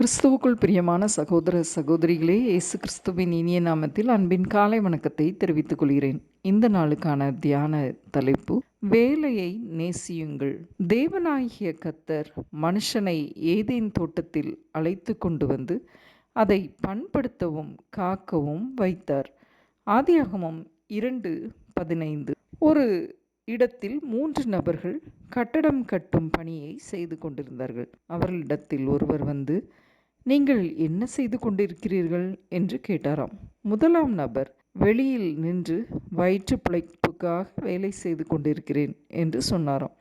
கிறிஸ்துவுக்குள் பிரியமான சகோதர சகோதரிகளே இயேசு கிறிஸ்துவின் இனிய நாமத்தில் அன்பின் காலை வணக்கத்தை தெரிவித்துக் கொள்கிறேன். இந்த நாளுக்கான தியான தலைப்பு வேலையை நேசியுங்கள். தேவனாகிய கத்தர் மனுஷனை ஏதேன் தோட்டத்தில் அழைத்து கொண்டு வந்து அதை பண்படுத்தவும் காக்கவும் வைத்தார். ஆதியாகமம் இரண்டு பதினைந்து. ஒரு இடத்தில் மூன்று நபர்கள் கட்டடம் கட்டும் பணியை செய்து கொண்டிருந்தார்கள். அவர்களிடத்தில் ஒருவர் வந்து நீங்கள் என்ன செய்து கொண்டிருக்கிறீர்கள்? என்று கேட்டாராம். முதலாம் நபர் வெளியில் நின்று வயிற்று பிழைப்புக்காக வேலை செய்து கொண்டிருக்கிறேன் என்று சொன்னாராம்.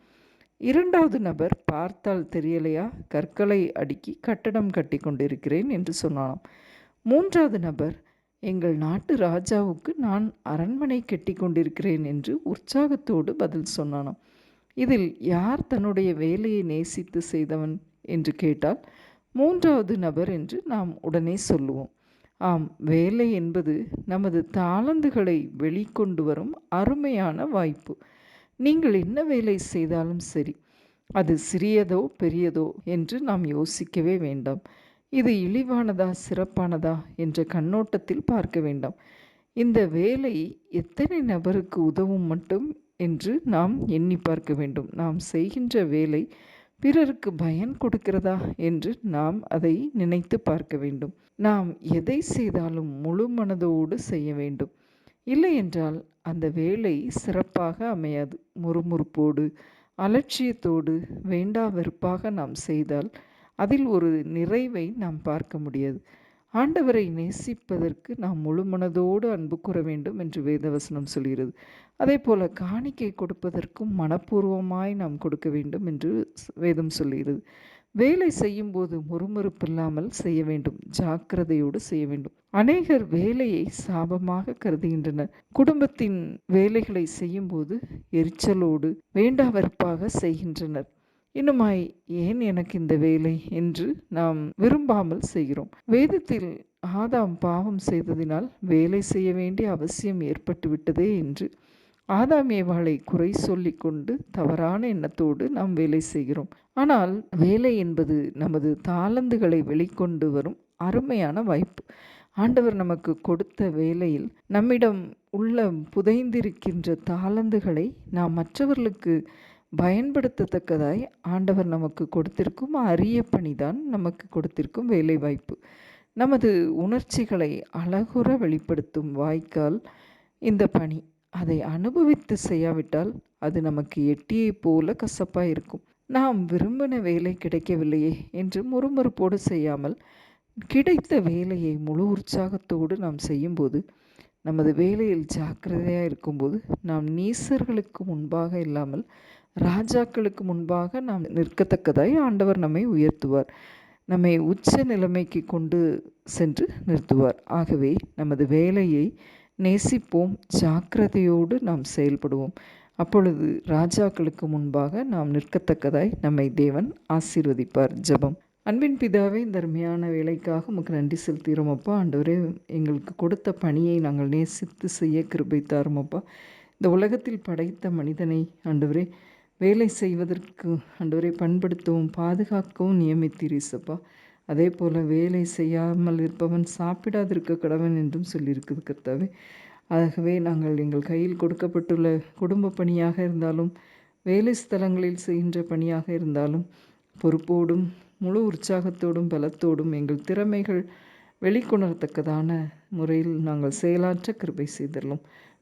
இரண்டாவது நபர் பார்த்தால் தெரியலையா? கற்களை அடுக்கி கட்டடம் கட்டி கொண்டிருக்கிறேன் என்று சொன்னாராம். மூன்றாவது நபர் எங்கள் நாட்டு ராஜாவுக்கு நான் அரண்மனை கட்டி கொண்டிருக்கிறேன் என்று உற்சாகத்தோடு பதில் சொன்னானாம். இதில் யார் தன்னுடைய வேலையை நேசித்து செய்தவன்? என்று கேட்டால் மூன்றாவது நபர் என்று நாம் உடனே சொல்லுவோம். ஆம் வேலை என்பது நமது தாளந்துகளை வெளிக்கொண்டு வரும் அருமையான வாய்ப்பு. நீங்கள் என்ன வேலை செய்தாலும் சரி அது சிறியதோ பெரியதோ என்று நாம் யோசிக்கவே வேண்டாம். இது இழிவானதா சிறப்பானதா என்ற கண்ணோட்டத்தில் பார்க்க வேண்டாம். இந்த வேலை எத்தனை நபருக்கு உதவும் மட்டும் என்று நாம் எண்ணி பார்க்க வேண்டும். நாம் செய்கின்ற வேலை பிறருக்கு பயன் கொடுக்கிறதா என்று நாம் அதை நினைத்து பார்க்க வேண்டும். நாம் எதை செய்தாலும் முழு மனதோடு செய்ய வேண்டும். இல்லை என்றால் அந்த வேலை சிறப்பாக அமையாது. முறுமுறுப்போடு அலட்சியத்தோடு வேண்டா வெறுப்பாக நாம் செய்தால் அதில் ஒரு நிறைவை நாம் பார்க்க முடியாது. ஆண்டவரை நேசிப்பதற்கு நாம் முழு மனதோடு அன்பு கூற வேண்டும் என்று வேதவசனம் சொல்கிறது. அதே போல காணிக்கை கொடுப்பதற்கும் மனப்பூர்வமாய் நாம் கொடுக்க வேண்டும் என்று வேதம் சொல்கிறது. வேலை செய்யும்போது முறுமுறுப்பில்லாமல் செய்ய வேண்டும் ஜாக்கிரதையோடு செய்ய வேண்டும். அநேகர் வேலையை சாபமாக கருதுகின்றனர். குடும்பத்தின் வேலைகளை செய்யும்போது எரிச்சலோடு வேண்டாவெறுப்பாக செய்கின்றனர். இன்னுமாய் ஏன் எனக்கு இந்த வேலை என்று நாம் விரும்பாமல் செய்கிறோம். வேதத்தில் ஆதாம் பாவம் செய்ததினால் வேலை செய்ய வேண்டிய அவசியம் ஏற்பட்டுவிட்டதே என்று ஆதாம் ஏவாளை குறை சொல்லி கொண்டு தவறான எண்ணத்தோடு நாம் வேலை செய்கிறோம். ஆனால் வேலை என்பது நமது தாளந்துகளை வெளிக்கொண்டு வரும் அருமையான வாய்ப்பு. ஆண்டவர் நமக்கு கொடுத்த வேலையில் நம்மிடம் உள்ள புதைந்திருக்கின்ற தாளந்துகளை நாம் மற்றவர்களுக்கு பயன்படுத்தத்தக்கதாய் ஆண்டவர் நமக்கு கொடுத்திருக்கும் அரிய பணிதான் நமக்கு கொடுத்திருக்கும் வேலைவாய்ப்பு. நமது உணர்ச்சிகளை அழகுற வெளிப்படுத்தும் வாய்க்கால் இந்த பணி. அதை அனுபவித்து செய்யாவிட்டால் அது நமக்கு எட்டியை போல கசப்பாக இருக்கும். நாம் விரும்பின வேலை கிடைக்கவில்லையே என்று முறுமுறுப்போடு செய்யாமல் கிடைத்த வேலையை முழு உற்சாகத்தோடு நாம் செய்யும்போது நமது வேலையில் ஜாக்கிரதையாக இருக்கும்போது நாம் நீசர்களுக்கு முன்பாக இல்லாமல் ராஜாக்களுக்கு முன்பாக நாம் நிற்கத்தக்கதாய் ஆண்டவர் நம்மை உயர்த்துவார். நம்மை உச்ச நிலைமைக்கு கொண்டு சென்று நிறுத்துவார். ஆகவே நமது வேலையை நேசிப்போம். ஜாக்கிரதையோடு நாம் செயல்படுவோம். அப்பொழுது ராஜாக்களுக்கு முன்பாக நாம் நிற்கத்தக்கதாய் நம்மை தேவன் ஆசீர்வதிப்பார். ஜபம். அன்பின் பிதாவே இந்த அருமையான வேலைக்காக உமக்கு நன்றி செலுத்துகிறோம் அப்பா. ஆண்டவரே எங்களுக்கு கொடுத்த பணியை நாங்கள் நேசித்து செய்ய கிருபை தாருமப்பா இந்த உலகத்தில் படைத்த மனிதனை ஆண்டவரே வேலை செய்வதற்கு அன்றுவரை பண்படுத்தவும் பாதுகாக்கவும் நியமித்தீரீசப்பா அதே போல் வேலை செய்யாமல் இருப்பவன் சாப்பிடாதிருக்க கடவன் என்றும் சொல்லியிருக்குது கர்த்தாவே. ஆகவே நாங்கள் எங்கள் கையில் கொடுக்கப்பட்டுள்ள குடும்ப பணியாக இருந்தாலும் வேலை ஸ்தலங்களில் செய்கின்ற பணியாக இருந்தாலும் பொறுப்போடும் முழு உற்சாகத்தோடும் பலத்தோடும் எங்கள் திறமைகள் வெளிக்கொணரத்தக்கதான முறையில் நாங்கள் செயலாற்ற கிருபை செய்துள்ளோம்